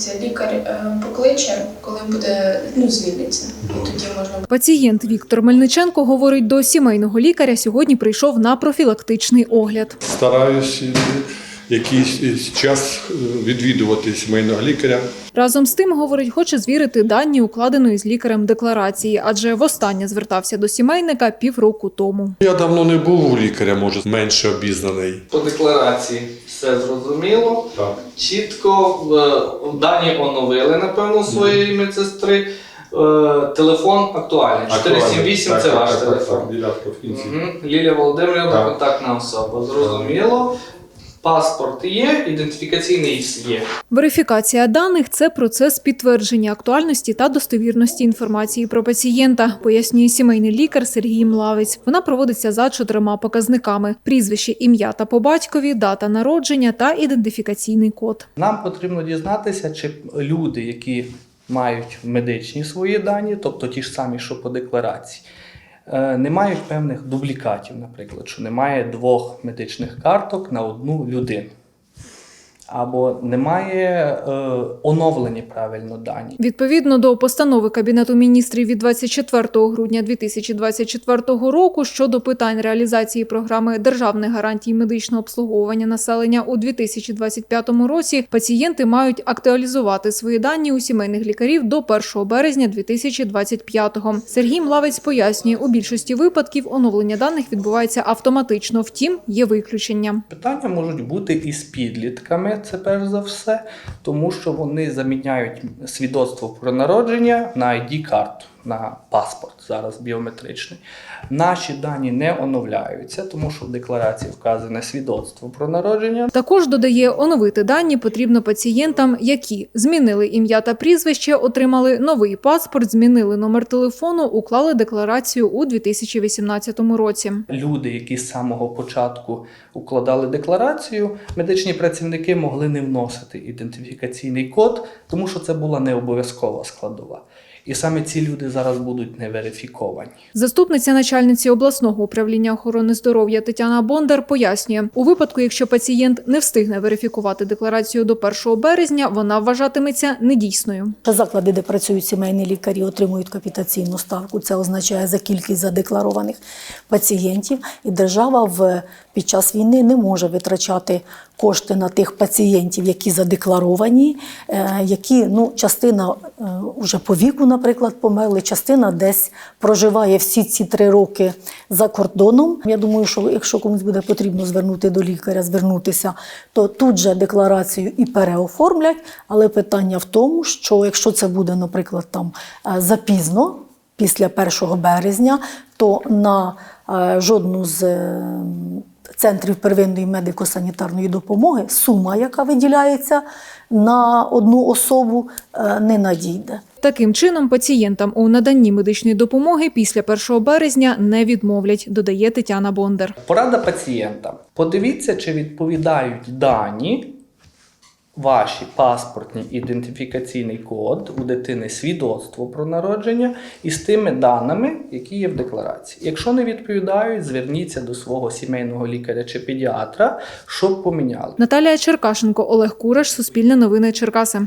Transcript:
дивіться, лікар е, покличе, коли буде ну, звільниться. І тоді можна Пацієнт Віктор Мельниченко говорить, до сімейного лікаря сьогодні прийшов на профілактичний огляд. Стараюсь е, якийсь час е, відвідувати сімейного лікаря. Разом з тим, говорить, хоче звірити дані укладеної з лікарем декларації, адже востаннє звертався до сімейника півроку тому. Я давно не був у лікаря, може, менше обізнаний. По декларації все зрозуміло. Так. Чітко е, дані оновили, напевно, своєї медсестри. Е, Телефон актуальний. 478 це ваш телефон. Дев'ятка в кінці. Лілія Володимирівна, Так. контактна особа. Зрозуміло. Паспорт є, ідентифікаційний є. Верифікація даних це процес підтвердження актуальності та достовірності інформації про пацієнта, пояснює сімейний лікар Сергій Млавець. Вона проводиться за чотирма показниками: прізвище, ім'я та по батькові, дата народження та ідентифікаційний код. Нам потрібно дізнатися, чи люди, які мають медичні свої дані, тобто ті ж самі, що по декларації, не мають певних дублікатів, наприклад, що немає двох медичних карток на одну людину. Або немає е, оновлені правильно дані. Відповідно до постанови Кабінету міністрів від 24 грудня 2024 року щодо питань реалізації програми державних гарантій медичного обслуговування населення у 2025 році, пацієнти мають актуалізувати свої дані у сімейних лікарів до 1 березня 2025-го. Сергій Млавець пояснює, у більшості випадків оновлення даних відбувається автоматично. Втім, є виключення. Питання можуть бути і з підлітками, це перш за все, тому що вони заміняють свідоцтво про народження на ID-карту, на паспорт зараз біометричний. Наші дані не оновляються, тому що в декларації вказане свідоцтво про народження. Також додає, оновити дані потрібно пацієнтам, які змінили ім'я та прізвище, отримали новий паспорт, змінили номер телефону, уклали декларацію у 2018 році. Люди, які з самого початку укладали декларацію, медичні працівники могли не вносити ідентифікаційний код, тому що це була не обов'язкова складова. І саме ці люди зараз будуть не верифіковані. Заступниця начальниці обласного управління охорони здоров'я Тетяна Бондар пояснює, у випадку, якщо пацієнт не встигне верифікувати декларацію до 1 березня, вона вважатиметься недійсною. Заклади, де працюють сімейні лікарі, отримують капітаційну ставку. Це означає за кількість задекларованих пацієнтів. І держава в під час війни не може витрачати кошти на тих пацієнтів, які задекларовані, е, які ну частина е, уже по віку, наприклад, померли, частина десь проживає всі ці три роки за кордоном. Я думаю, що якщо комусь буде потрібно звернути до лікаря, звернутися, то тут же декларацію і переоформлять. Але питання в тому, що якщо це буде, наприклад, там е, запізно, після 1 березня, то на е, жодну з е, центрів первинної медико-санітарної допомоги сума, яка виділяється на одну особу, е, не надійде. Таким чином, пацієнтам у наданні медичної допомоги після 1 березня не відмовлять, додає Тетяна Бондар. Порада пацієнтам. Подивіться, чи відповідають дані, ваші паспортні ідентифікаційний код у дитини свідоцтво про народження із тими даними, які є в декларації. Якщо не відповідають, зверніться до свого сімейного лікаря чи педіатра, щоб поміняли. Наталія Черкашенко, Олег Кураш, Суспільне новини Черкаси.